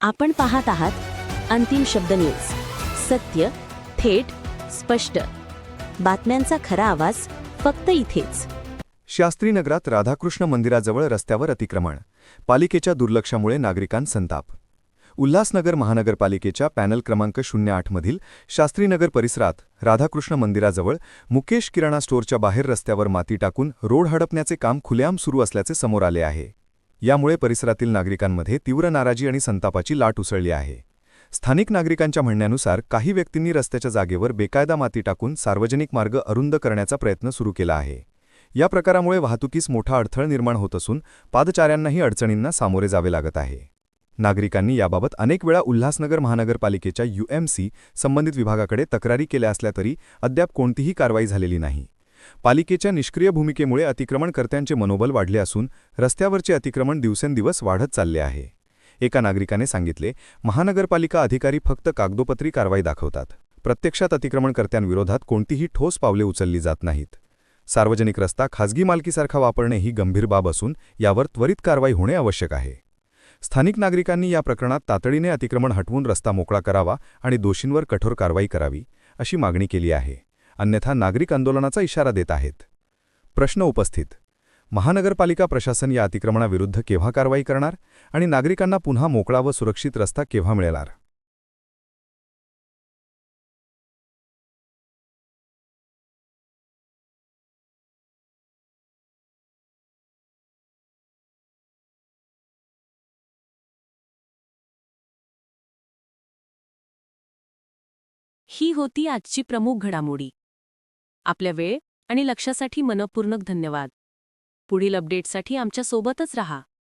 आपण पाहत आहात अंतिम शब्द न्यूज सत्य थेट स्पष्ट. बातम्यांचा खरा आवाज फक्त इथेच. शास्त्रीनगरात राधाकृष्ण मंदिराजवळ रस्त्यावर अतिक्रमण. पालिकेच्या दुर्लक्षामुळे नागरिकांत संताप. उल्हासनगर महानगरपालिकेच्या पॅनल क्रमांक शून्य आठमधील शास्त्रीनगर परिसरात राधाकृष्ण मंदिराजवळ मुकेश किराणा स्टोअरच्या बाहेर रस्त्यावर माती टाकून रोड हडपण्याचे काम खुलेआम सुरू असल्याचे समोर आले आहे. यामुळे परिसरातील नागरिकांमध्ये तीव्र नाराजी आणि संतापाची लाट उसळली आहे. स्थानिक नागरिकांच्या म्हणण्यानुसार काही व्यक्तींनी रस्त्याच्या जागेवर बेकायदा माती टाकून सार्वजनिक मार्ग अरुंद करण्याचा प्रयत्न सुरू केला आहे. या प्रकारामुळे वाहतुकीस मोठा अडथळ निर्माण होत असून पादचाऱ्यांनाही अडचणींना सामोरे जावे लागत आहे. नागरिकांनी याबाबत अनेक वेळा उल्हासनगर महानगरपालिकेच्या यूएमसी संबंधित विभागाकडे तक्रारी केल्या असल्या तरी अद्याप कोणतीही कारवाई झालेली नाही. पालिकेच्या निष्क्रिय भूमिकेमुळे अतिक्रमणकर्त्यांचे मनोबल वाढले असून रस्त्यावरचे अतिक्रमण दिवसेंदिवस वाढत चालले आहे. एका नागरिकाने सांगितले महानगरपालिका अधिकारी फक्त कागदोपत्री कारवाई दाखवतात. प्रत्यक्षात अतिक्रमणकर्त्यांविरोधात कोणतीही ठोस पावले उचलली जात नाहीत. सार्वजनिक रस्ता खाजगी मालकीसारखा वापरणे ही गंभीर बाब असून यावर त्वरित कारवाई होणे आवश्यक आहे. स्थानिक नागरिकांनी या प्रकरणात तातडीने अतिक्रमण हटवून रस्ता मोकळा करावा आणि दोषींवर कठोर कारवाई करावी अशी मागणी केली आहे. अन्यथा नागरिक आंदोलनाचा इशारा देत आहेत. प्रश्न उपस्थित. महानगरपालिका प्रशासन या अतिक्रमणाविरुद्ध केव्हा कारवाई करणार आणि नागरिकांना पुन्हा मोकळा व सुरक्षित रस्ता केव्हा मिळणार? ही होती आजची प्रमुख घडामोडी. आपल्या वेळ आणि लक्षासाठी मनपूर्णक धन्यवाद. पुढील अपडेटसाठी आमच्यासोबतच रहा.